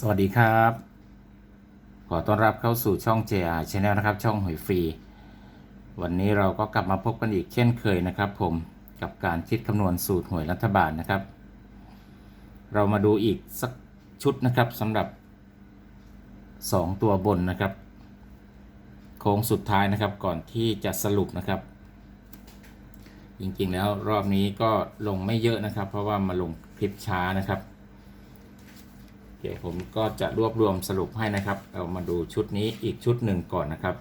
สวัสดีครับ ขอต้อนรับเข้าสู่ช่อง JR Channel นะครับ ช่องหวยฟรี วันนี้เราก็กลับมาพบกันอีกเช่นเคยนะครับ ผมกับการคิดคำนวณสูตรหวยรัฐบาลนะครับ เรามาดูอีกสักชุดนะครับสำหรับ 2 ตัวบนนะครับ โค้งสุดท้ายนะครับก่อนที่จะสรุปนะครับ จริงๆแล้วรอบนี้ก็ลงไม่เยอะนะครับ เพราะว่ามาลงคลิปช้านะครับ คผมก็จะรวบรวมสรุปให้นะครับเรามาดูชุดนี้อีกชุดหนึ่งก่อนนะครับ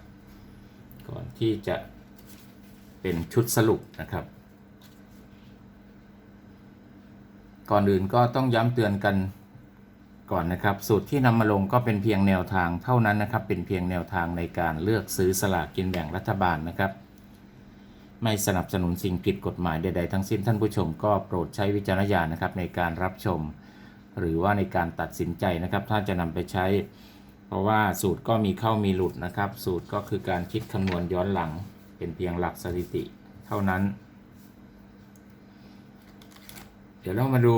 ก่อนที่จะเป็นชุดสรุปนะครับ ก่อนอื่นก็ต้องย้ำเตือนกันก่อนนะครับ สูตรที่นำมาลงก็เป็นเพียงแนวทางเท่านั้นนะครับ เป็นเพียงแนวทางในการเลือกซื้อสลากกินแบ่งรัฐบาลนะครับ ไม่สนับสนุนสิ่งผิดกฎหมายใดๆทั้งสิ้นท่านผู้ชมก็โปรดใช้วิจารณญาณนะครับในการรับชม หรือว่าในการตัดสินใจนะครับ ถ้าจะนำไปใช้ เพราะว่าสูตรก็มีเข้ามีหลุดนะครับ สูตรก็คือการคิดคำนวณย้อนหลัง เป็นเพียงหลักสถิติเท่านั้น เดี๋ยวเรามาดู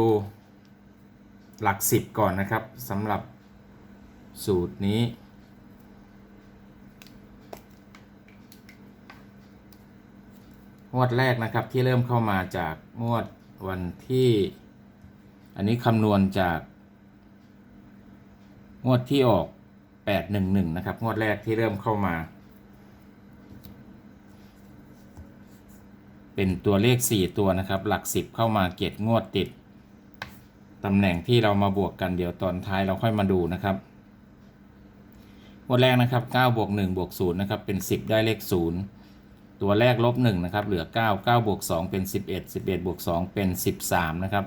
หลักสิบก่อนนะครับสำหรับสูตรนี้ งวดแรกนะครับที่เริ่มเข้ามาจากงวดวันที่ อันนี้คำนวณจากงวดที่ออก 811 นะครับ งวดแรกที่เริ่มเข้ามา เป็นตัวเลข 4 ตัวนะครับ หลัก 10 เข้ามาเกียรงวดติด ตำแหน่งที่เรามาบวกกันเดี๋ยวตอนท้ายเราค่อยมาดูนะครับ งวดแรกนะครับ9บวก1บวก0นะครับ เป็น 10 ได้เลข 0 ตัวแรกลบ1นะครับ เหลือ 9 9บวก2เป็น 11 11บวก2เป็น 13 นะครับ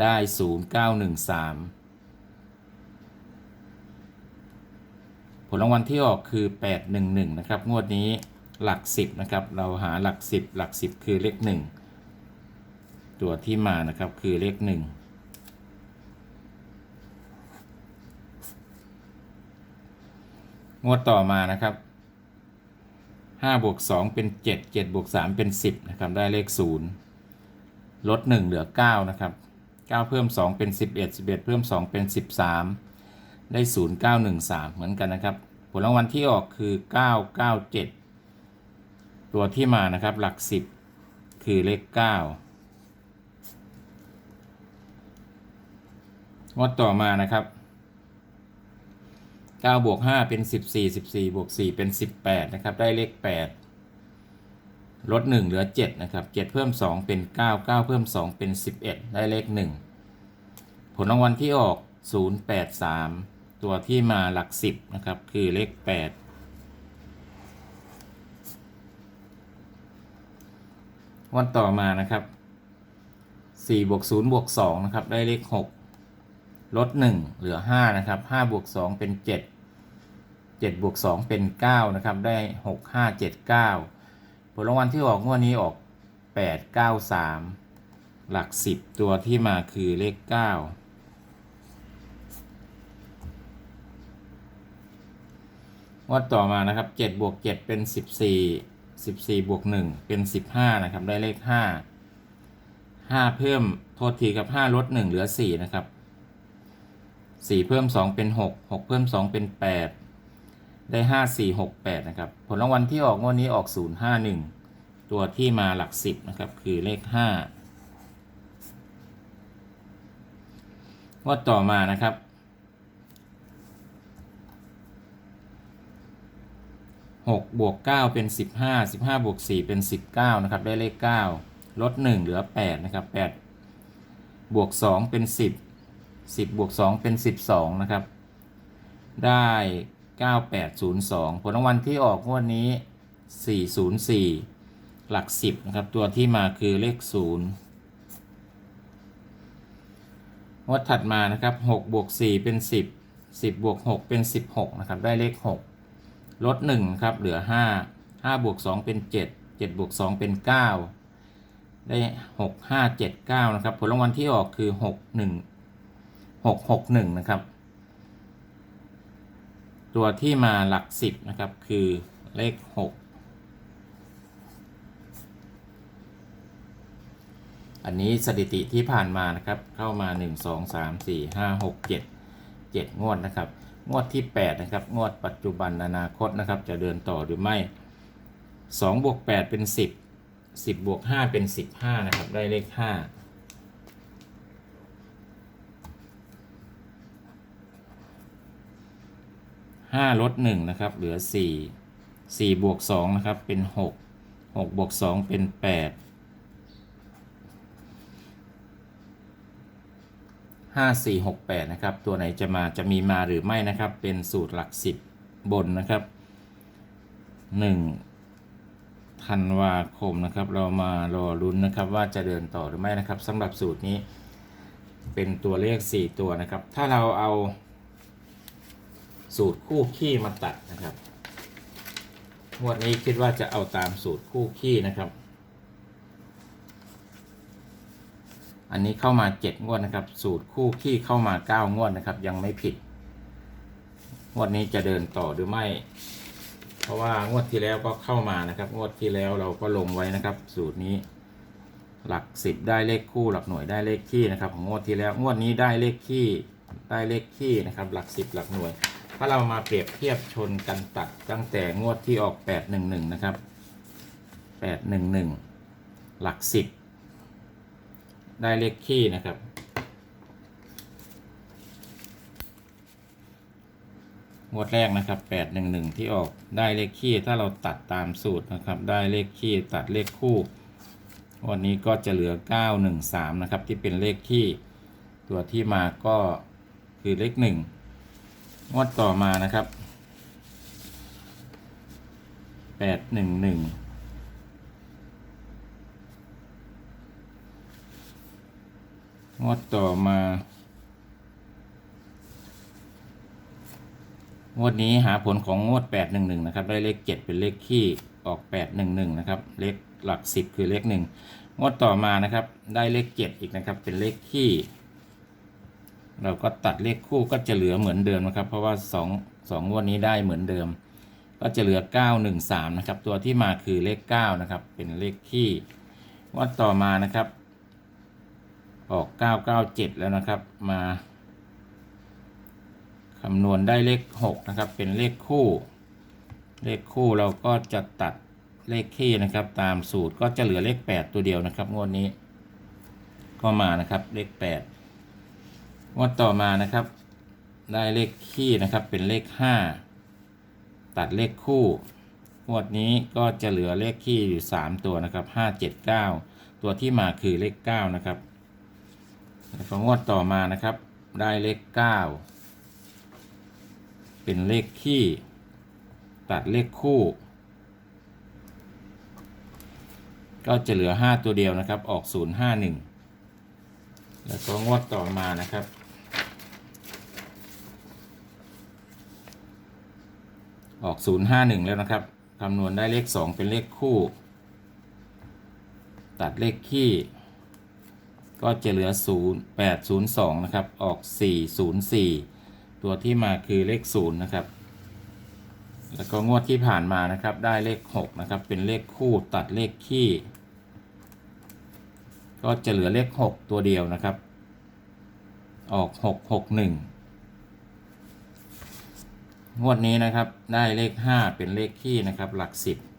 ได้ 0913 ผลรางวัลที่ออกคือ 811 นะครับ งวดนี้หลัก 10 นะครับ เราหาหลัก 10 หลัก 10 คือเลข 1 ตัวที่มานะครับคือเลข 1 งวดต่อมานะครับ5บวก2เป็น 7 7บวก3เป็น 10 นะครับ ได้เลข 0 ลด 1 เหลือ 9 นะครับ 9 เพิ่ม 2 เป็น 11 11 เพิ่ม 2 เป็น 13 ได้ 0 9 1 3 เหมือนกันนะครับ ผลรางวัลที่ออกคือ 9 9 7 ตัวที่มานะครับหลัก 10 คือเลข 9 งวดต่อมานะครับ 9 บวก 5 เป็น 14 14 บวก 4 เป็น 18 นะครับ ได้เลข 8 ลด 1 เหลือ 7 นะครับ 7 เพิ่ม 2 เป็น 9 9 เพิ่ม 2 เป็น 11 ได้เลข 1 ผลรางวัลที่ออก 083 ตัวที่มาหลัก 10 นะครับ คือเลข 8 วันต่อมานะครับ4บวก0บวก2นะครับ ได้เลข 6 ลด 1 เหลือ 5 นะครับ5บวก2เป็น 7 7บวก2เป็น 9 นะครับ ได้ 6 5 7 9 ผลรางวัลที่ออกงวดนี้ออก 8 9 3 หลัก 10 ตัวที่มาคือเลข9งวดต่อมานะครับ7บวก7เป็น 14 14บวก1เป็น 15 นะครับ ได้เลข 5 5 เพิ่มโทษทีกับ 5 ลด 1 เหลือ 4 นะครับ 4 เพิ่ม 2 เป็น 6 6 เพิ่ม 2 เป็น 8 ได้5 4 6 8นะครับ ผลรางวัลที่ออกงวดนี้ออก0 5 1ตัวที่มาหลัก10นะครับ คือเลข5งวดต่อมานะครับ6บวก9เป็น15 15บวก4เป็น19นะครับ ได้เลข9ลด1เหลือ8นะครับ8บวก2เป็น10 10บวก2เป็น12นะครับ ได้ 9802 ผลรางวัลที่ออกงวดนี้ 404 หลัก 10 นะครับ ตัวที่มาคือเลข 0 งวดถัดมานะครับ6บวก4เป็น 10 10 บวก 6 เป็น 16 นะครับ ได้เลข 6 ลด 1 ครับ เหลือ 5 5 บวก 2 เป็น 7 7 บวก 2 เป็น 9 ได้ 6 5 7 9 นะครับ ผลรางวัลที่ออกคือ 6 1 6 6 1 นะครับ ตัวที่มาหลัก10นะครับ คือเลข6อันนี้สถิติที่ผ่านมานะครับ เข้ามา 1 2 3 4 5 6 7เจ็ดงวดนะครับ งวดที่แปดนะครับ งวดปัจจุบันอนาคตนะครับ จะเดินต่อหรือไม่สองบวกแปดเป็นสิบสิบบวกห้าเป็นสิบห้านะครับ ได้เลขห้าห้าลดหนึ่งนะครับ เหลือสี่สี่บวกสองนะครับ เป็นหกหกบวกสองเป็นแปดห้าสี่หกแปดนะครับ ตัวไหนจะมาจะมีมาหรือไม่นะครับ เป็นสูตรหลักสิบบนนะครับหนึ่งธันวาคมนะครับ เรามารอลุ้นนะครับว่าจะเดินต่อหรือไม่นะครับสำหรับสูตรนี้ เป็นตัวเลข 4 ตัวนะครับ ถ้าเราเอา สูตรคู่ขี้มาตัดนะครับงวดนี้คิดว่าจะเอาตามสูตรคู่ขี้นะครับ อันนี้เข้ามา7งวดนะครับ สูตรคู่ขี้เข้ามา9งวดนะครับ ยังไม่ผิด งวดนี้จะเดินต่อหรือไม่ เพราะว่างวดที่แล้วก็เข้ามานะครับ งวดที่แล้วเราก็ลงไว้นะครับ สูตรนี้ หลักสิบได้เลขคู่ หลักหน่วยได้เลขขี้นะครับของงวดที่แล้วงวดนี้ได้เลขขี้ได้เลขขี้นะครับ หลักสิบหลักหน่วย ถ้าเรามาเปรียบเทียบชนกันตัดตั้งแต่งวดที่ออก 811 นะครับ 811 หลักสิบได้เลขขี้นะครับ งวดแรกนะครับ 811 ที่ออกได้เลขขี้ถ้าเราตัดตามสูตรนะครับ ได้เลขขี้ตัดเลขคู่ วันนี้ก็จะเหลือ 913 นะครับ ที่เป็นเลขที่ตัวที่มาก็คือเลข 1 งวดต่อมานะครับ811งหนึ่งงวดต่อมางวดนี้หาผลของงวด811นะครับ ได้เลข7เป็นเลขขี้ออก811นะครับ เลขหลัก10คือเลข1งงวดต่อมานะครับ ได้เลข7อีกนะครับ เป็นเลขขี้ เราก็ตัดเลขคู่ก็จะเหลือเหมือนเดิมนะครับ เพราะว่า2 2งวดนี้ได้เหมือนเดิม ก็จะเหลือ 913 นะครับ ตัวที่มาคือเลข 9 นะครับ เป็นเลขขี้งวดต่อมานะครับ ออก 997 แล้วนะครับ มาคำนวณได้เลข 6 นะครับ เป็นเลขคู่ เลขคู่เราก็จะตัดเลขขี้นะครับ ตามสูตรก็จะเหลือเลข 8 ตัวเดียวนะครับ งวดนี้ ก็มานะครับเลข 8 งวดต่อมานะครับ ได้เลขขี้นะครับเป็นเลข 5 ตัดเลขคู่งวดนี้ก็จะเหลือเลขขี้อยู่ 3 ตัวนะครับ 5 7 9 ตัวที่มาคือเลข 9 นะครับแล้วก็งวดต่อมานะครับ ได้เลข 9 เป็นเลขขี้ ตัดเลขคู่ ก็จะเหลือ 5 ตัวเดียวนะครับ ออก 0 5 1 แล้วก็งวดต่อมานะครับ ออก 0 5 1 แล้วนะครับคำนวณได้เลข 2 เป็นเลขคู่ ตัดเลขขี้ ก็จะเหลือ 0 8 0 2 นะครับ ออก 4 0 4 ตัวที่มาคือเลข 0 นะครับ แล้วก็งวดที่ผ่านมานะครับ ได้เลข 6 นะครับ เป็นเลขคู่ตัดเลขขี้ ก็จะเหลือเลข 6 ตัวเดียวนะครับ ออก 6 6 1 งวดนี้นะครับได้เลข 5 เป็นเลขขี้นะครับ หลัก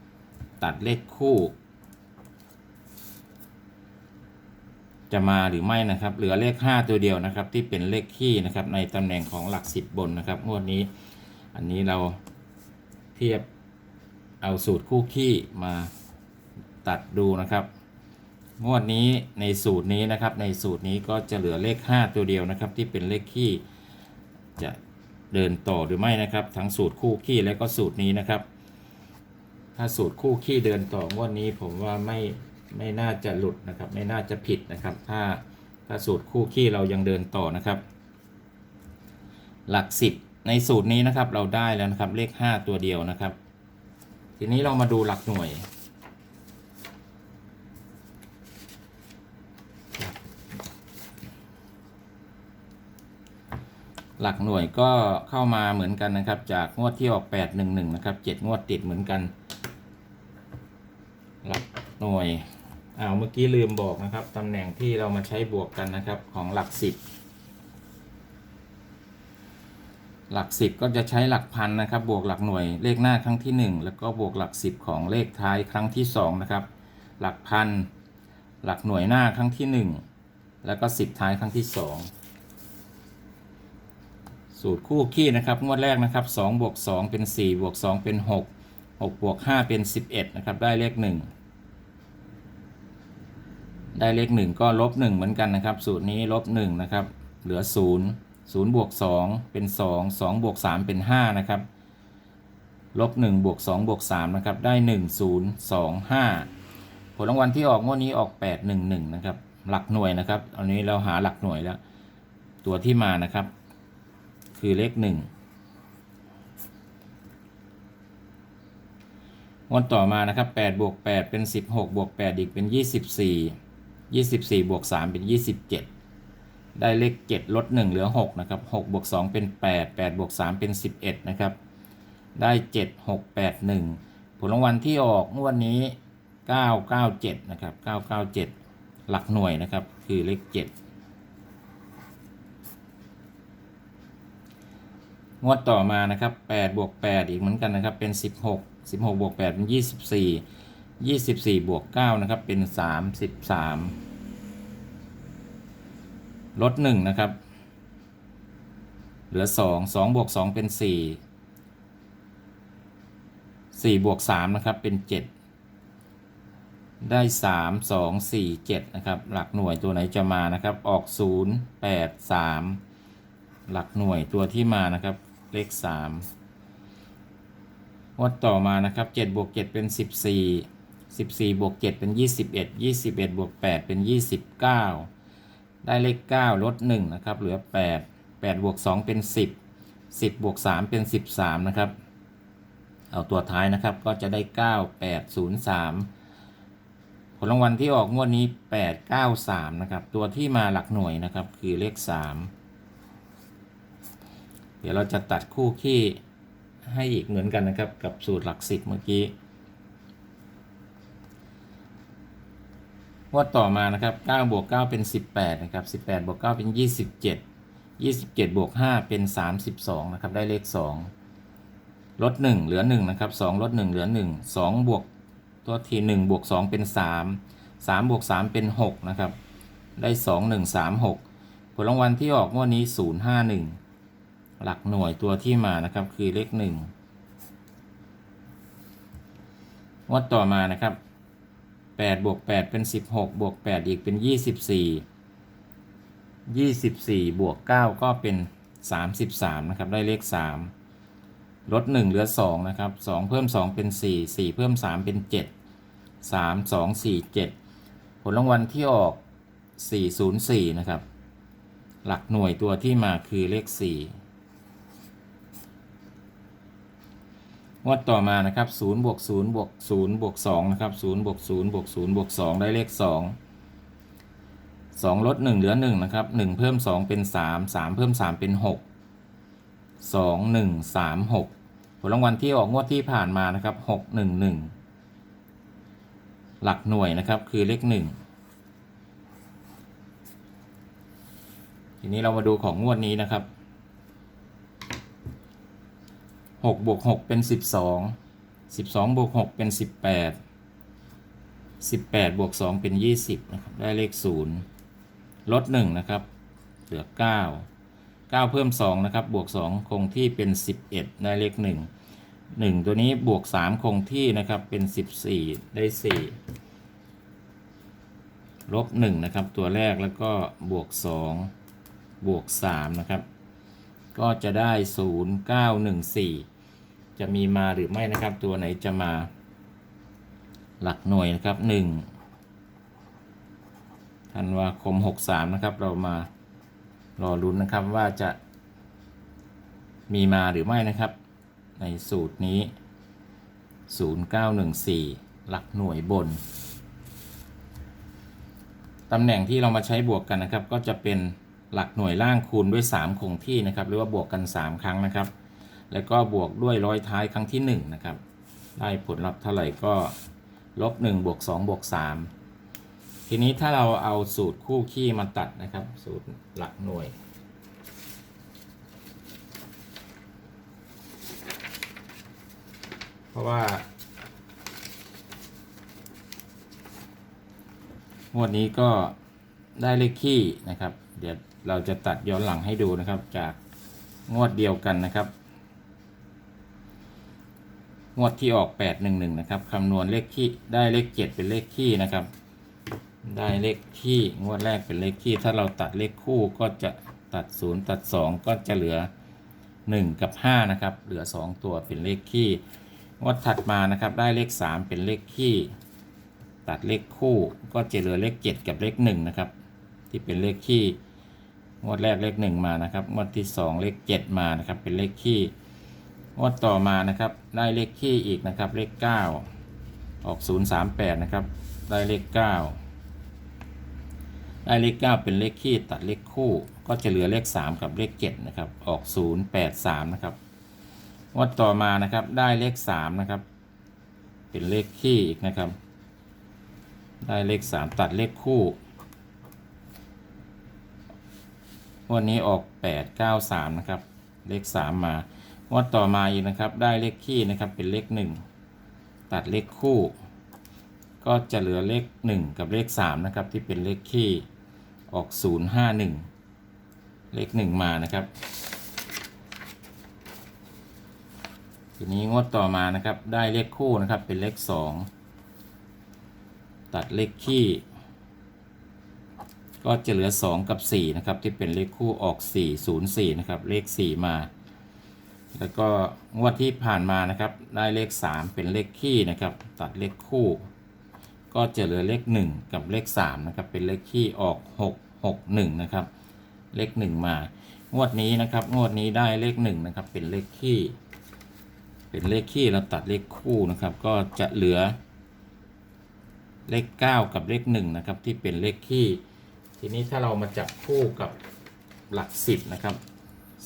10 ตัดเลขคู่ จะมาหรือไม่นะครับ เหลือเลข 5 ตัวเดียวนะครับ ที่เป็นเลขขี้นะครับ ในตำแหน่งของหลัก 10 บนนะครับ งวดนี้ อันนี้เราเทียบเอาสูตรคู่ขี้มาตัดดูนะครับ งวดนี้ในสูตรนี้นะครับ ในสูตรนี้ก็จะเหลือเลข 5 ตัวเดียวนะครับ ที่เป็นเลขขี้จะ เดินต่อหรือไม่นะครับ ทั้งสูตรคู่ขี้และก็สูตรนี้นะครับ ถ้าสูตรคู่ขี้เดินต่องวดนี้ผมว่าไม่ไม่น่าจะหลุดนะครับ ไม่น่าจะผิดนะครับ ถ้าถ้าสูตรคู่ขี้เรายังเดินต่อนะครับ หลักสิบในสูตรนี้นะครับเราได้แล้วนะครับเลข 5 ตัวเดียวนะครับ ทีนี้เรามาดูหลักหน่วย หลักหน่วยก็เข้ามาเหมือนกันนะครับ จากงวดที่ออก 811 นะครับ 7 งวดติดเหมือนกัน หลักหน่วยอ้าวเมื่อกี้ลืมบอกนะครับตำแหน่งที่เรามาใช้บวกกันนะครับของหลักสิบหลักสิบก็จะใช้หลักพันนะครับ บวกหลักหน่วยเลขหน้าครั้งที่หนึ่งแล้วก็บวกหลักสิบของเลขท้ายครั้งที่สองนะครับ หลักพันหลักหน่วยหน้าครั้งที่หนึ่งแล้วก็สิบท้ายครั้งที่สอง สูตรคู่ขี้นะครับงวดแรกนะครับสองบวกสองเป็นสี่บวกสองเป็นหกหกบวกห้าเป็นสิบเอ็ดนะครับได้เลขหนึ่งได้เลขหนึ่งก็ลบหนึ่งเหมือนกันนะครับ สูตรนี้ลบหนึ่งนะครับเหลือศูนย์ศูนย์บวกสองเป็นสองสองบวกสามเป็นห้านะครับลบหนึ่งบวกสองบวกสามนะครับได้หนึ่งศูนย์สองห้าผลรางวัลที่ออกงวดนี้ออกแปดหนึ่งหนึ่งนะครับ หลักหน่วยนะครับ อันนี้เราหาหลักหน่วยแล้ว ตัวที่มานะครับ คือเลขหนึ่งวันต่อมานะครับ8บวก8เป็น 16บวก8อีกเป็น 24 24บวก3เป็น 27 ได้เลข 7 ลด 1 เหลือ 6 นะครับ6บวก2เป็น 8 8บวก3เป็น 11 นะครับ ได้ 7 6 8 1 ผลรางวัลที่ออกงวดนี้ 997 นะครับ 997 หลักหน่วยนะครับ คือเลข 7 งวดต่อมานะครับแปดบวกแปดอีกเหมือนกันนะครับ เป็นสิบหกสิบหกบวกแปดเป็นยี่สิบสี่ยี่สิบสี่บวกเก้านะครับ เป็นสามสิบสามลดหนึ่งนะครับ เหลือสองสองบวกสองเป็นสี่สี่บวกสามนะครับ เป็นเจ็ดได้สามสองสี่เจ็ดนะครับ หลักหน่วยตัวไหนจะมานะครับ ออกศูนย์แปดสามหลักหน่วยตัวที่มานะครับ เลขสามงวดต่อมานะครับเจ็ดบวกเจ็ดเป็นสิบสี่สิบสี่บวกเจ็ดเป็นยี่สิบเอ็ดยี่สิบเอ็ดบวกแปดเป็นยี่สิบเก้าได้เลข9ลด1นะครับเหลือ8 8บวก2เป็น10 10บบวก3เป็น13นะครับ เอาตัวท้ายนะครับก็จะได้9 8 0 3ผลรางวัลที่ออกงวดนี้8 9 3นะครับ ตัวที่มาหลักหน่วยนะครับคือเลข3 เดี๋ยวเราจะตัดคู่ขี้ให้อีกเหมือนกันนะครับกับสูตรหลักสิบเมื่อกี้งวดต่อมานะครับ9บวก9เป็น 18นะครับ18บวก9เป็น 27 27บวก5เป็น 32นะครับได้เลข 2 ลด 1 เหลือ1นะครับ2ลด 1 เหลือ 1 2 บวกตัวที1บวก 2 เป็น 3 3บวก3เป็น 6 นะครับ ได้ 2 1 3 6 ผลรางวัลที่ออกงวดนี้ 051 หลักหน่วยตัวที่มานะครับคือเลขหนึ่งวดต่อมานะครับแปดบวกแปดเป็นสิบหกบวกแปดอีกเป็นยี่สิบสี่ยี่สิบสี่บวกเก้าก็เป็นสามสิบสามนะครับได้เลขสามลดหนึ่งเหลือสองนะครับสองเพิ่มสองเป็นสี่สี่เพิ่มสามเป็นเจ็ดสามสองสี่เจ็ดผลรางวัลที่ออกสี่ศูนย์สี่นะครับ หลักหน่วยตัวที่มาคือเลขสี่ งวดต่อมานะครับ0บวก0บวก0บวก2นะครับ0บวก0บวก0บวก2ได้เลข 2 2 ลด 1 เหลือ 1 นะครับ 1 เพิ่ม 2 เป็น 3 3 เพิ่ม 3 เป็น 6 2 1 3 6 ผลรางวัลที่ออกงวดที่ผ่านมานะครับ 6 1 1 หลักหน่วยนะครับคือเลข 1 ทีนี้เรามาดูของงวดนี้นะครับ หกบวกหกเป็นสิบสองสิบสองบวกหกเป็นสิบแปดสิบแปดบวกสองเป็นยี่สิบนะครับ ได้เลขศูนย์ลดหนึ่งนะครับ เหลือเก้าเก้าเพิ่มสองนะครับ บวกสองคงที่เป็นสิบเอ็ดได้เลขหนึ่งหนึ่งตัวนี้บวกสามคงที่นะครับ เป็นสิบสี่ได้สี่ลบหนึ่งนะครับ ตัวแรกแล้วก็บวกสองบวกสามนะครับ ก็จะได้ 0914 จะมีมาหรือไม่นะครับ ตัวไหนจะมาหลักหน่วยนะครับ1ธันวาคม 63 นะครับ เรามารอลุ้นนะครับว่าจะมีมาหรือไม่นะครับ ในสูตรนี้ 0914 หลักหน่วยบนตำแหน่งที่เรามาใช้บวกกันนะครับ ก็จะเป็น หลักหน่วยล่างคูณด้วย 3 คงที่นะครับหรือว่าบวกกัน 3 ครั้งนะครับ แล้วก็บวกด้วยร้อยท้ายครั้งที่ 1 นะครับ ได้ผลลัพธ์เท่าไหร่ก็ลบ1บวก2บวก3ทีนี้ถ้าเราเอาสูตรคู่ขี้มาตัดนะครับ สูตรหลักหน่วย เพราะว่างวดนี้ก็ได้เลขขี้นะครับ เดี๋ยวเราจะตัดย้อนหลังให้ดูนะครับ จากงวดเดียวกันนะครับ งวดที่ออก811นะครับคำนวณเลขคี่ได้เลข 7 เป็นเลขคี่นะครับ ได้เลขคี่งวดแรกเป็นเลขคี่ ถ้าเราตัดเลขคู่ก็จะตัด 0 ตัด 2 ก็จะเหลือ 1 กับ 5 นะครับ เหลือ 2 ตัวเป็นเลขคี่งวดถัดมานะครับได้เลข 3 เป็นเลขคี่ ตัดเลขคู่ก็จะเหลือเลข 7 กับเลข1นะครับที่เป็นเลขคี่ งวดแรกเลข1มานะครับงวดที่2เลข7มานะครับ เป็นเลขคี่งวดต่อมานะครับ ได้เลขคี่อีกนะครับ เลข9ออก038นะครับ ได้เลข9ได้เลข9เป็นเลขคี่ตัดเลขคู่ ก็จะเหลือเลข3กับเลข7นะครับ ออก083นะครับงวดต่อมานะครับ ได้เลข3นะครับ เป็นเลขคี่อีกนะครับ ได้เลข3ตัดเลขคู่ วันนี้ออก 8 9 3 นะครับ เลข 3 มางวดต่อมาอีกนะครับ ได้เลขคี่นะครับ เป็นเลข 1 ตัดเลขคู่ ก็จะเหลือเลข 1 กับเลข 3 นะครับ ที่เป็นเลขคี่ออก 0 5 1 เลข 1 มานะครับ ทีนี้งวดต่อมานะครับ ได้เลขคู่นะครับ เป็นเลข 2 ตัดเลขคี่ ก็จะเหลือ 2 กับ 4 นะครับ ที่เป็นเลขคู่ออก 4 0 4 นะครับ เลข 4 มา แล้วก็งวดที่ผ่านมานะครับ ได้เลข 3 เป็นเลขคี่นะครับ ตัดเลขคู่ ก็จะเหลือเลข 1 กับเลข 3 นะครับ เป็นเลขคี่ออก 6 6 1 นะครับ เลข 1 มา งวดนี้นะครับ งวดนี้ได้เลข 1 นะครับ เป็นเลขคี่เป็นเลขคี่เราตัดเลขคู่นะครับ ก็จะเหลือ เลข 9 กับเลข 1 นะครับ ที่เป็นเลขคี่ ทีนี้ถ้าเรามาจับคู่กับหลัก10นะครับ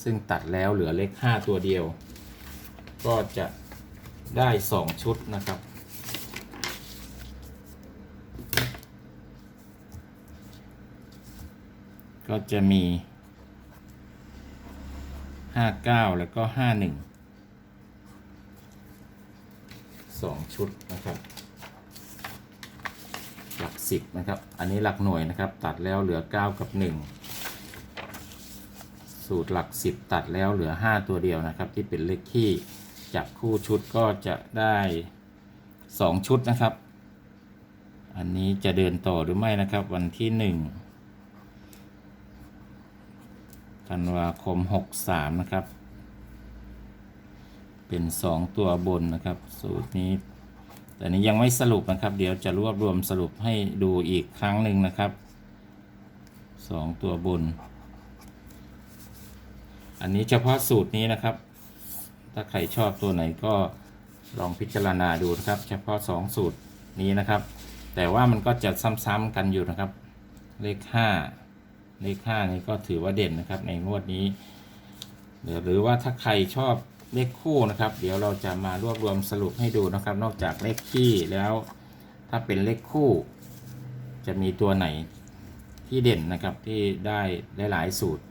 ซึ่งตัดแล้วเหลือเลข5ตัวเดียว ก็จะได้2ชุดนะครับ ก็จะมี59แล้วก็51 2ชุดนะครับ 10 นะครับ อันนี้หลักหน่วยนะครับ ตัดแล้วเหลือ 9 กับ 1 สูตรหลัก 10 ตัดแล้วเหลือ 5 ตัวเดียวนะครับ ที่เป็นเลขคี่จับคู่ชุดก็จะได้ 2 ชุดนะครับ อันนี้จะเดินต่อหรือไม่นะครับ วันที่ 1 ธันวาคม 63 นะครับ เป็น 2 ตัวบนนะครับ สูตรนี้ แต่นี้ยังไม่สรุปนะครับ เดี๋ยวจะรวบรวมสรุปให้ดูอีกครั้งหนึ่งนะครับ2ตัวบน อันนี้เฉพาะสูตรนี้นะครับ ถ้าใครชอบตัวไหนก็ลองพิจารณาดูนะครับ เฉพาะ2สูตรนี้นะครับ แต่ว่ามันก็จะซ้ำๆกันอยู่นะครับ เลข5เลข5นี่ก็ถือว่าเด่นนะครับในงวดนี้หรือว่าถ้าใครชอบ เลขคู่นะครับ เดี๋ยวเราจะมารวบรวมสรุปให้ดูนะครับ นอกจากเลขคี่แล้วถ้าเป็นเลขคู่ จะมีตัวไหนที่เด่นนะครับที่ได้ได้หลายสูตร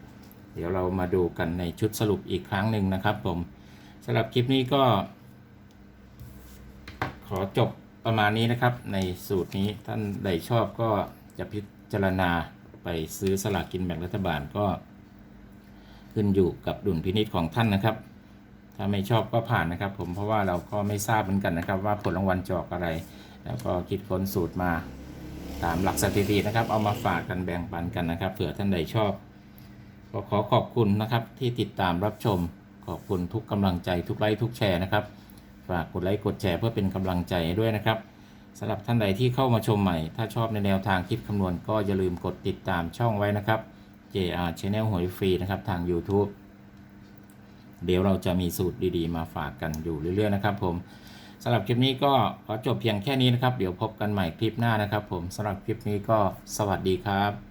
เดี๋ยวเรามาดูกันในชุดสรุปอีกครั้งหนึ่งนะครับผมสำหรับคลิปนี้ก็ ขอจบประมาณนี้นะครับ ในสูตรนี้ท่านใดชอบก็จะพิจารณาไปซื้อสลากกินแบ่งรัฐบาลก็ ขึ้นอยู่กับดุลพินิจของท่านนะครับ ถ้าไม่ชอบก็ผ่านนะครับผมเพราะว่าเราก็ไม่ทราบเหมือนกันนะครับ ว่าผลรางวัลจะอกอะไร แล้วก็คิดค้นสูตรมาตามหลักสถิตินะครับ เอามาฝากกันแบ่งปันกันนะครับเผื่อท่านใดชอบก็ขอขอบคุณนะครับที่ติดตามรับชมขอบคุณทุกกำลังใจทุกไลค์ทุกแชร์นะครับ ฝากกดไลค์กดแชร์เพื่อเป็นกำลังใจด้วยนะครับสำหรับท่านใดที่เข้ามาชมใหม่ ถ้าชอบในแนวทางคิดคำนวณก็อย่าลืมกดติดตามช่องไว้นะครับ JR Channel หวยฟรีนะครับทาง YouTube เดี๋ยวเราจะมีสูตรดีๆ มาฝากกันอยู่เรื่อยๆนะครับ ผมสำหรับคลิปนี้ก็ขอจบเพียงแค่นี้นะครับ เดี๋ยวพบกันใหม่คลิปหน้านะครับ ผมสำหรับคลิปนี้ก็สวัสดีครับ